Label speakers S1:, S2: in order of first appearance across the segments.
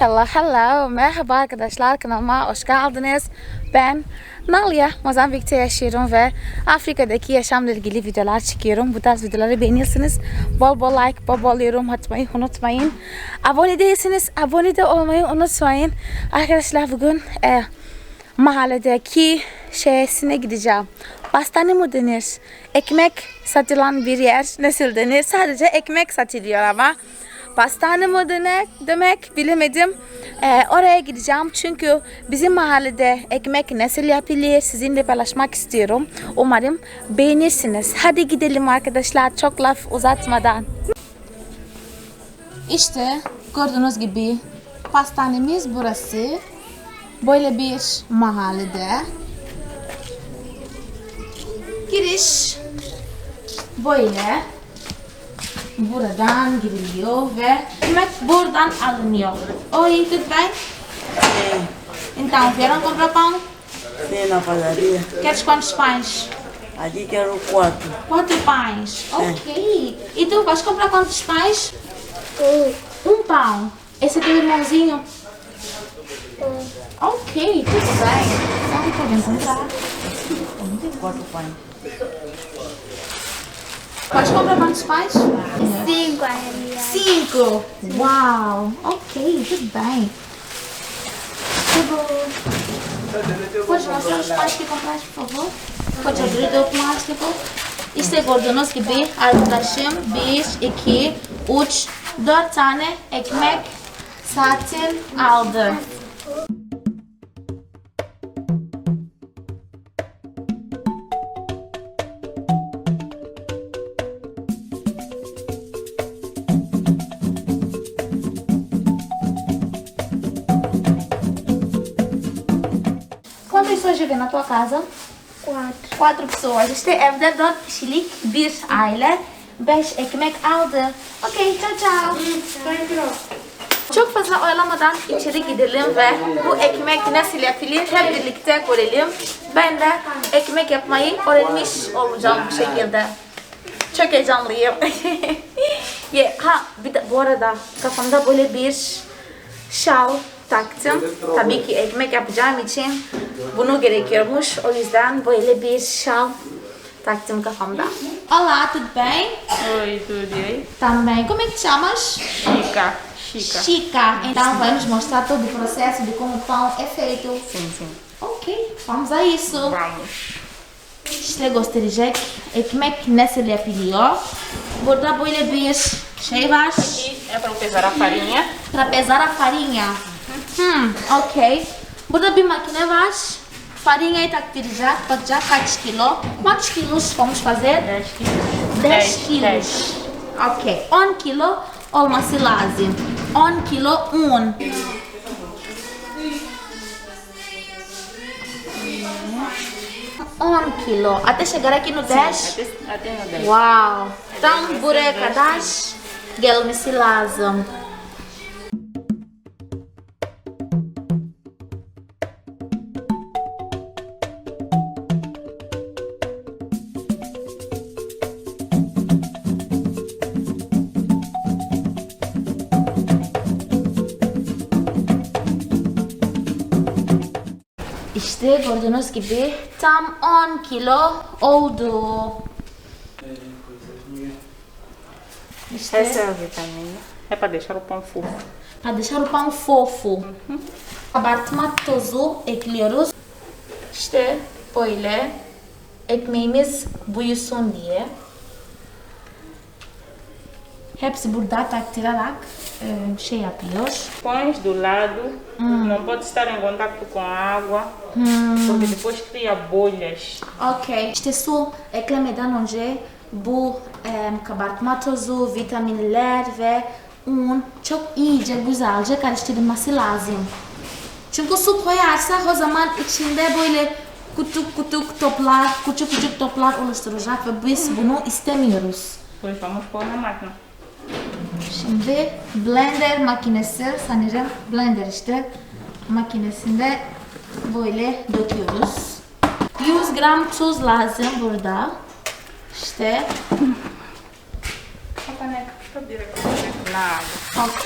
S1: hello, hello. Merhaba arkadaşlar kanalıma hoş geldiniz. Ben Nalia, Mozambik'te yaşıyorum ve Afrika'daki yaşamla ilgili videolar çekiyorum. Bu tarz videoları beğenirsiniz. Bol bol like, bol bol yorum atmayı unutmayın. Abone değilseniz abone de olmayı unutmayın. Arkadaşlar bugün e, mahalledeki şeysine gideceğim. Pastane mı denir? Ekmek satılan bir yer. Nasıl denir? Sadece ekmek satılıyor ama. Pastane mı demek, demek bilemedim. Ee, oraya gideceğim çünkü bizim mahallede ekmek nasıl yapılır sizinle paylaşmak istiyorum. Umarım beğenirsiniz. Hadi gidelim arkadaşlar çok laf uzatmadan. İşte gördüğünüz gibi pastanemiz burası. Böyle bir mahallede. Giriş böyle. Buradan giriliyor ve ekmek buradan alınıyor. Oi, tudo bem? Então, vieram comprar pão?
S2: Sim, na padaria.
S1: Queres quantos pães?
S2: Aqui quero quatro.
S1: Quatro pães. Ok. E tu vais comprar quantos pães? Um pão. Esse é teu irmãozinho? Ok, tudo bem. Então podem comprar.
S2: Quatro pães.
S1: Podes comprar quantos pães?
S3: Cinco.
S1: Cinco. Uau. Ok, tudo bem. Tudo. Podes mostrar os pães que compraste, por favor? Podes abrir o plástico. İşte gördüğünüz gibi arkadaşım bir, iki, üç, dört tane ekmek satın aldı. Pessoas vivem na tua casa?
S3: Quatro.
S1: Quatro pessoas. İşte evde dört kişilik bir aile. Beş ekmek aldı. Okey, ciao ciao. Çok fazla oyalamadan içeri gidelim ve bu ekmek nasıl yapılır hep birlikte görelim. Ben de ekmek yapmayı öğrenmiş olacağım bu şekilde. Çok heyecanlıyım. Ye- ha bir de bu arada kafamda böyle bir şal taktım. Tabii ki ekmek yapacağım için bunu gerekiyormuş. O yüzden böyle bir şal taktım kafamda. Olá, tudo bem?
S4: Oi, tudo aí?
S1: Também. Como é que te chamas?
S4: Chica. Chica.
S1: Chica. Então vai nos mostrar todo o processo de como o pão é feito.
S4: Sim, sim.
S1: Ok, vamos a isso.
S4: Vamos.
S1: İşte gösterecek ekmek nasıl yapılıyor. Burada böyle bir şey var.
S4: Aqui é para pesar a farinha.
S1: Para pesar a farinha. Hmm, ok. Burada bir makine var. Farinhayı taktıracak. Bakacak kaç kilo. Kaç kilos vamos fazer?
S4: 10 quilos.
S1: 10
S4: Dez,
S1: kilos.
S4: dez.
S1: Ok. 10 kilo olması lazım. 10 kilo un. On kilo. Até chegar aqui no 10.
S4: Até, até no 10.
S1: Uau! Então, buraya kadar gelmesi lazım. İşte gördüğünüz gibi tam 10 kilo oldu. İşte
S4: Essa é a vitamina. É para deixar o pão fofo.
S1: para deixar o pão fofo. Kabartma tozu ekliyoruz. İşte böyle ekmeğimiz büyüsün diye. Hepsi burada taktırarak e, şey yapıyor.
S4: Pões do lado. Não pode estar em contato com a água. Porque depois cria bolhas.
S1: Okey. İşte su eklemeden önce bu e, kabartma tozu, vitaminler ve un çok iyice güzelce karıştırılması lazım. Çünkü su koyarsa o zaman içinde böyle küçük küçük toplar, küçük küçük toplar oluşturacak ve biz bunu istemiyoruz.
S4: Depois vamos pôr na máquina.
S1: Şimdi blender makinesi sanırım blender işte makinesinde böyle döküyoruz. 100 gram tuz lazım burada. İşte
S4: caneca água.
S1: Ok.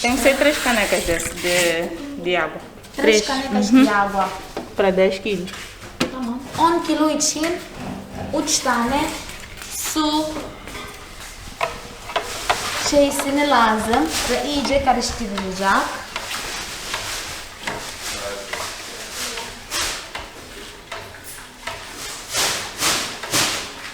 S4: Tem que ser três canecas desse, de, de água.
S1: Três canecas de água.
S4: Para 10 quilos.
S1: Tamam. 10 kilo için 3 tane su şeysini lazım ve iyice karıştırılacak.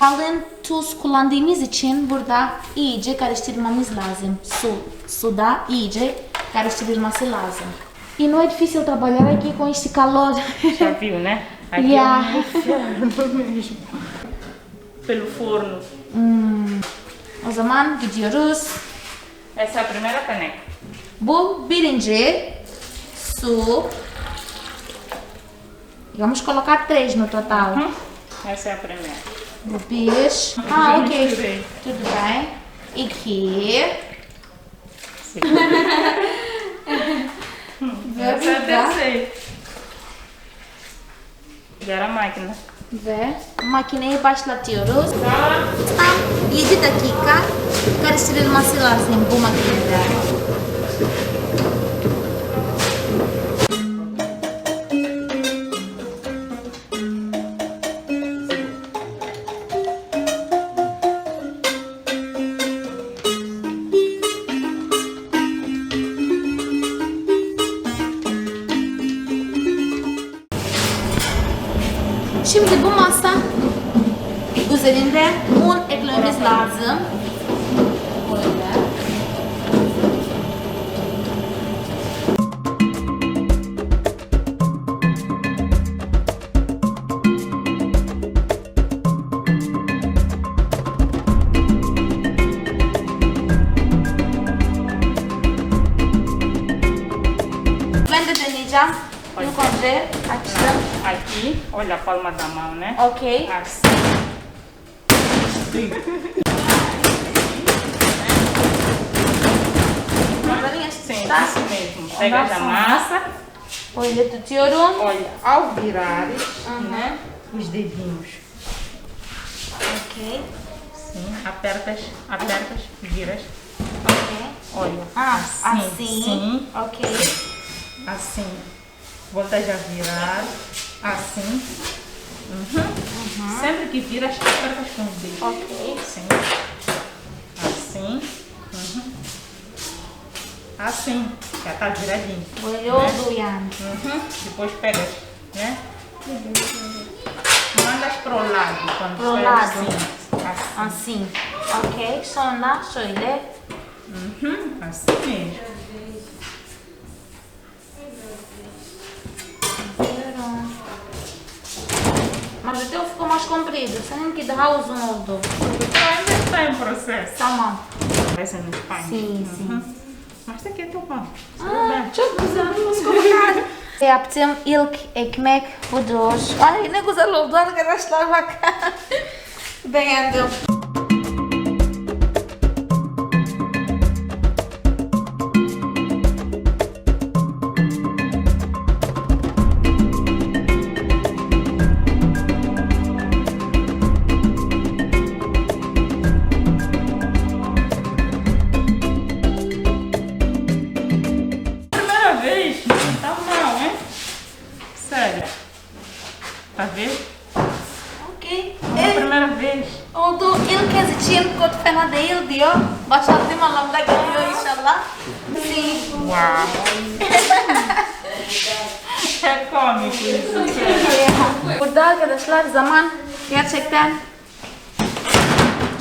S1: Kalın tuz kullandığımız için burada iyice karıştırmamız lazım. Su, suda iyice karıştırılması lazım. E não é difícil trabalhar aqui com este calor.
S4: Já viu, né? Aqui
S1: Yeah.
S4: é um inferno mesmo. Pelo forno.
S1: O zaman gidiyoruz.
S4: Essa é a primeira caneca.
S1: Bu birinci su. Vamos colocar três no total.
S4: Hum? Essa é a primeira.
S1: Bu bir. Ah,
S4: Já
S1: ok.
S4: misturei.
S1: Tudo bem. İki. Ve
S4: Essa é a terceira. Agora a máquina.
S1: Ve makineyi başlatıyoruz. Tam 7 dakika karıştırılması lazım bu makinede.
S4: Aqui, olha a palma da mão, né?
S1: Okey.
S4: Assim.
S1: Bunların
S4: Sim,
S1: yaşında
S4: isso mesmo. Pega a massa,
S1: böyle tutuyorum.
S4: olha, ao virares, né? Os dedinhos.
S1: Okey.
S4: Sim, apertas, apertas, viras.
S1: Okey.
S4: Olha,
S1: Ah,
S4: assim,
S1: assim.
S4: sim,
S1: Okey.
S4: assim. Voltas a virar, Assim. Uhum. Uhum. Sempre que vira, acho que aperta com o dedo.
S1: Ok.
S4: Sim. Assim. Uhum. Assim. Já tá viradinho.
S1: Olhou né? do
S4: Uhum. Depois pega, né? Mandas pro lado. Quando
S1: pro lado.
S4: Assim. assim.
S1: assim. Ok. Só na sua. Né?
S4: Uhum. Assim mesmo.
S1: Mas o teu ficou mais comprido. Seninki daha uzun oldu.
S4: Então ainda está em processo.
S1: Tamam.
S4: Parece no Espanha.
S1: Sim, sim.
S4: Mas daqui é tão bom.
S1: Aa, çok güzel. Nasıl kokar? Yaptığım ilk ekmek budur. Ay ne güzel oldu arkadaşlar bak. Beğendim.
S4: Vez.
S1: Oldu. İlk kez için kötü fena değil diyor. Başardığım anlamda geliyor inşallah.
S4: İsso. sério.
S1: Burada arkadaşlar zaman gerçekten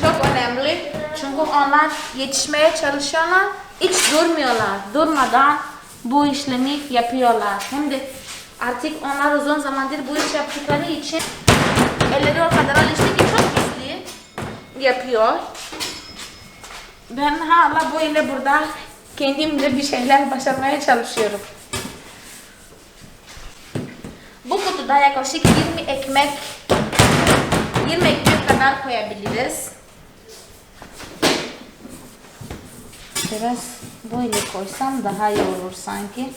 S1: çok önemli. Çünkü onlar yetişmeye çalışıyorlar. Hiç durmuyorlar. Durmadan bu işlemi yapıyorlar. Hem de artık onlar uzun zamandır bu iş yaptıkları için elleri o kadar alıştı ki yapıyor. Ben hala böyle burada kendimde bir şeyler başarmaya çalışıyorum. Bu kutuda yaklaşık 20 ekmek 20 ekmek kadar koyabiliriz. Biraz böyle koysam daha iyi olur sanki.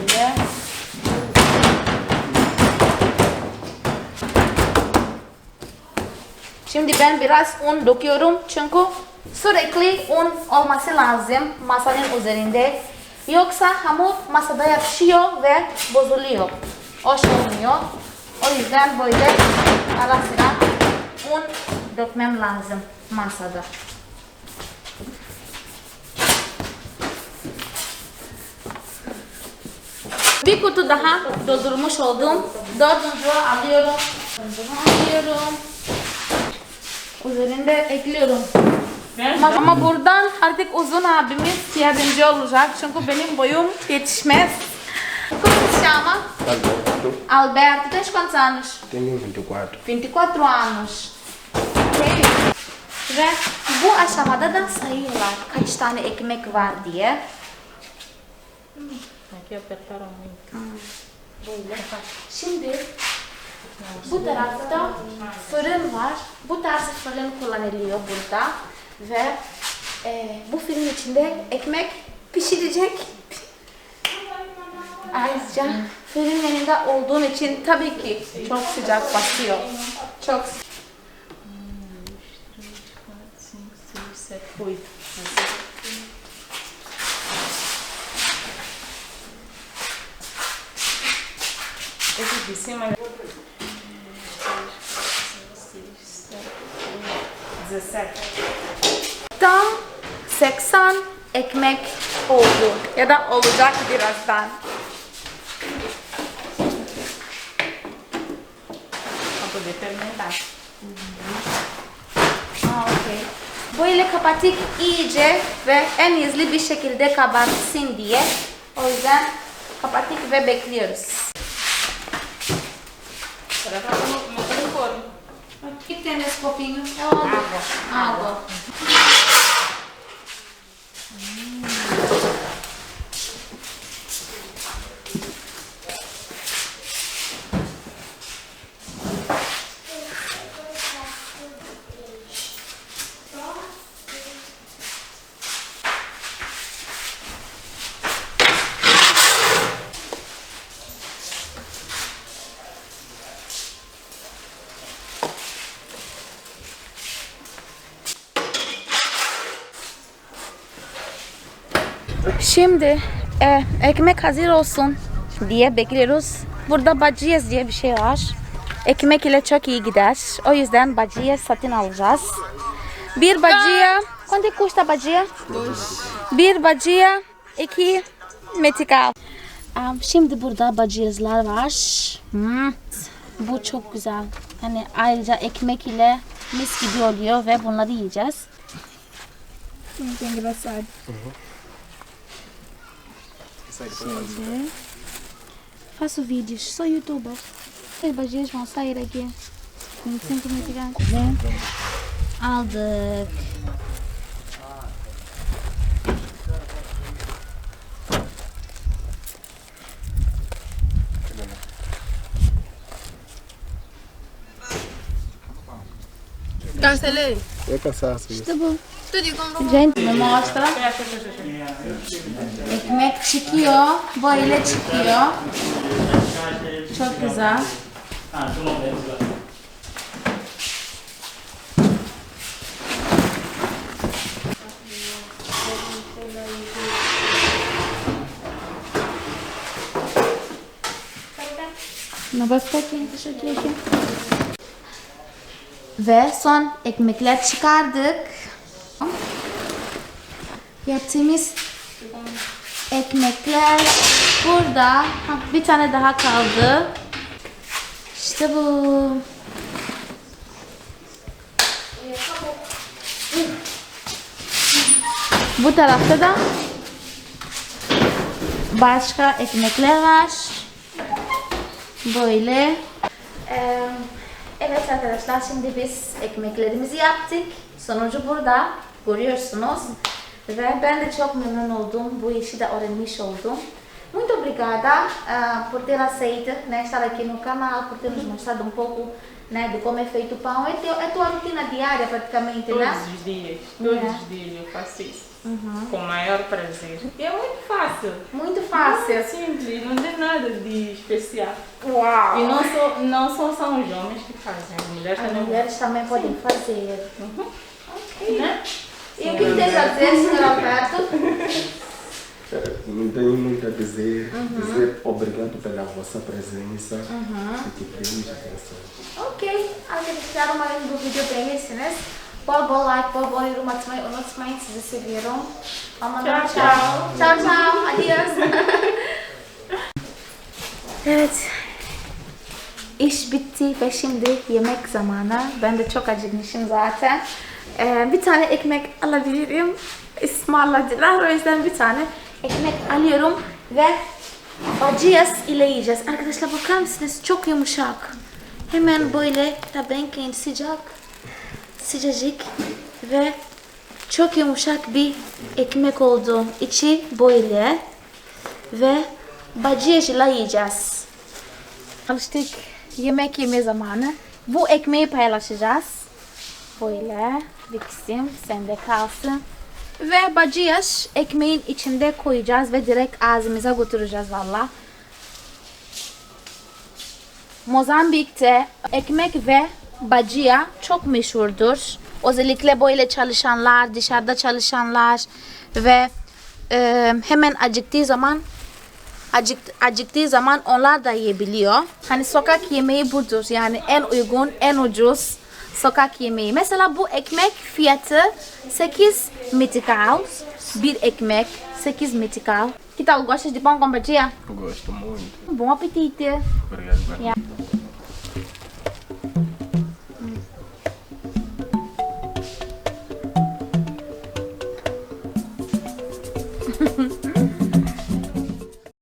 S1: Böyle. Şimdi ben biraz un döküyorum çünkü sürekli un olması lazım masanın üzerinde. Yoksa hamur masada yapışıyor ve bozuluyor. Hoş olmuyor. O yüzden böyle ara sıra un dökmem lazım masada. Bir kutu daha doldurmuş oldum. Dördüncü alıyorum. Dördüncü alıyorum. Üzerinde ekliyorum. Ama, ama buradan artık uzun abimiz yardımcı olacak. Çünkü benim boyum yetişmez. Como se chama?
S5: Alberto,
S1: Alberto, tens quantos anos?
S5: tenho 24.
S1: 24 anos. Ok. Ve bu aşamada da sayıyorlar kaç tane ekmek var diye.
S4: Aqui apertaram muito.
S1: Böyle. Şimdi bu tarafta fırın var. Bu tarz fırın kullanılıyor burada. Ve e, bu fırın içinde ekmek pişirecek. Ayrıca fırın yanında olduğun için tabii ki çok sıcak basıyor. Çok sıcak.
S4: 4, 5, 6, 7, 8. Esse de. 17.
S1: Tam 80 ekmek oldu ya da olacak birazdan.
S4: Poder fermentar.
S1: Aa, okey. Böyle kapattık iyice ve en hızlı bir şekilde kabartsın diye. O yüzden kapattık ve bekliyoruz.
S4: Agora
S1: O que tem nesse copinho? É água. Água. Şimdi e, ekmek hazır olsun diye bekliyoruz. Burada baciyes diye bir şey var. Ekmek ile çok iyi gider. O yüzden baciyes satın alacağız. Bir baciye, quanto custa baciye? Bir baciye, iki metikal. Şimdi burada baciyesler var. Hmm, Bu çok güzel. Hani ayrıca ekmek ile mis gibi oluyor ve bunları yiyeceğiz. depois Faço vídeos, sou youtuber. As bagias vão sair aqui. Muito sempre muito
S5: grande. Aldak. Cancelei.
S1: Eu cansaço. Está bom. Me mostra. Ekmek çıkıyor. Böyle çıkıyor. Çok güzel. Aqui, aqui. Ve son ekmekler çıkardık. Yaptığımız ekmekler burada. Bir tane daha kaldı. İşte bu. Bu tarafta da başka ekmekler var. Böyle. Evet arkadaşlar şimdi biz ekmeklerimizi yaptık. Sonucu burada görüyorsunuz. Ve ben de çok memnun oldum. Bu işi de öğrenmiş oldum. Muito obrigada eh, por ter aceito né, estar aqui no canal, por ter nos mostrado um pouco né, de como é feito o pão. É, teu, é tua rotina diária praticamente,
S4: Todos
S1: né?
S4: os dias, todos
S1: Yeah.
S4: os dias eu faço isso. Com o maior prazer. E é muito fácil.
S1: Muito fácil.
S4: É simples, não tem nada de especial.
S1: Uau!
S4: E não só, não só são os homens que fazem, as mulheres
S1: As
S4: também.
S1: mulheres também podem fazer.
S4: Né?
S1: E o que tens a dizer, senhor Alberto?
S5: Não tenho muito a dizer. Dizer obrigado pela vossa presença e que pedimos atenção.
S1: Okey, arkadaşlar umarım bu video beğenirsiniz. Bol bol like, bol bol yorum atmayı unutmayın. Sizi seviyorum. Aman ciao.
S4: ciao.
S1: Ciao ciao. Adios. evet. İş bitti ve şimdi yemek zamanı. Ben de çok acıkmışım zaten. Ee, bir tane ekmek alabilirim. Ismarladılar. O yüzden bir tane ekmek alıyorum ve bacıyas ile yiyeceğiz. Arkadaşlar bakar mısınız? Çok yumuşak. Hemen böyle tabenken sıcak. Sıcacık ve çok yumuşak bir ekmek oldu. İçi böyle ve bacıyasla yiyeceğiz. Alıştık yemek yeme zamanı. Bu ekmeği paylaşacağız. Böyle bir kısım sende kalsın. Ve bacıyas ekmeğin içinde koyacağız ve direkt ağzımıza götüreceğiz valla. Mozambik'te ekmek ve bacıya çok meşhurdur. Özellikle böyle çalışanlar, dışarıda çalışanlar ve e, hemen acıktığı zaman acık, acıktığı zaman onlar da yiyebiliyor. Hani sokak yemeği budur. Yani en uygun, en ucuz sokak yemeği. Mesela bu ekmek fiyatı 8 metikal. Bir ekmek 8 metikal. Que tal? Gostas de pão com bacia?
S5: Gosto muito.
S1: Bom apetite.
S5: Obrigado.
S1: Yeah.